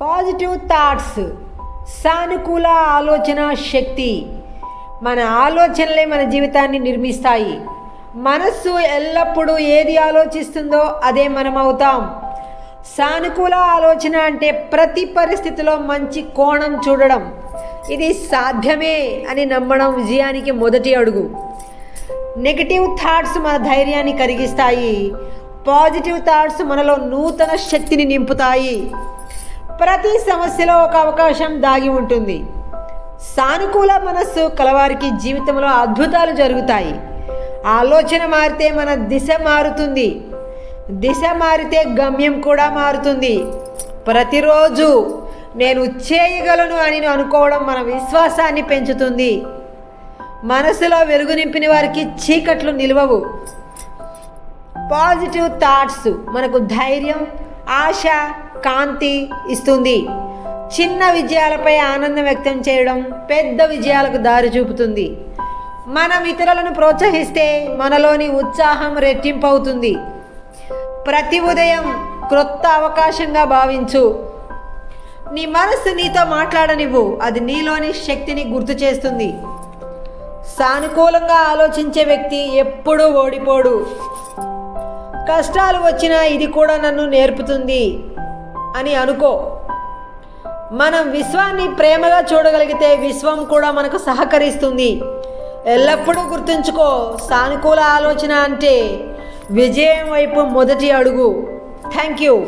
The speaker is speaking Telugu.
పాజిటివ్ థాట్స్ సానుకూల ఆలోచన శక్తి. మన ఆలోచనలే మన జీవితాన్ని నిర్మిస్తాయి. మనస్సు ఎల్లప్పుడూ ఏది ఆలోచిస్తుందో అదే మనం అవుతాం. సానుకూల ఆలోచన అంటే ప్రతి పరిస్థితిలో మంచి కోణం చూడడం. ఇది సాధ్యమే అని నమ్మడం విజయానికి మొదటి అడుగు. నెగిటివ్ థాట్స్ మన ధైర్యాన్ని కరిగిస్తాయి. పాజిటివ్ థాట్స్ మనలో నూతన శక్తిని నింపుతాయి. ప్రతి సమస్యలో ఒక అవకాశం దాగి ఉంటుంది. సానుకూల మనస్సు కలవారికి జీవితంలో అద్భుతాలు జరుగుతాయి. ఆలోచన మారితే మన దిశ మారుతుంది. దిశ మారితే గమ్యం కూడా మారుతుంది. ప్రతిరోజు నేను చేయగలను అని అనుకోవడం మన విశ్వాసాన్ని పెంచుతుంది. మనసులో వెలుగు నింపిన వారికి చీకట్లు నిలవవు. పాజిటివ్ థాట్స్ మనకు ధైర్యం ఆశ కాంతి ఇస్తుంది. చిన్న విజయాలపై ఆనందం వ్యక్తం చేయడం పెద్ద విజయాలకు దారి చూపుతుంది. మనం ఇతరులను ప్రోత్సహిస్తే మనలోని ఉత్సాహం రెట్టింపు అవుతుంది ప్రతి ఉదయం క్రొత్త అవకాశంగా భావించు. నీ మనసు నీతో మాట్లాడనివ్వు. అది నీలోని శక్తిని గుర్తు చేస్తుంది. సానుకూలంగా ఆలోచించే వ్యక్తి ఎప్పుడూ ఓడిపోడు. కష్టాలు వచ్చినా ఇది కూడా నన్ను నేర్పుతుంది అని అనుకో. మనం విశ్వాన్ని ప్రేమగా చూడగలిగితే విశ్వం కూడా మనకు సహకరిస్తుంది. ఎల్లప్పుడూ గుర్తుంచుకో సానుకూల ఆలోచన అంటే విజయం వైపు మొదటి అడుగు. Thank you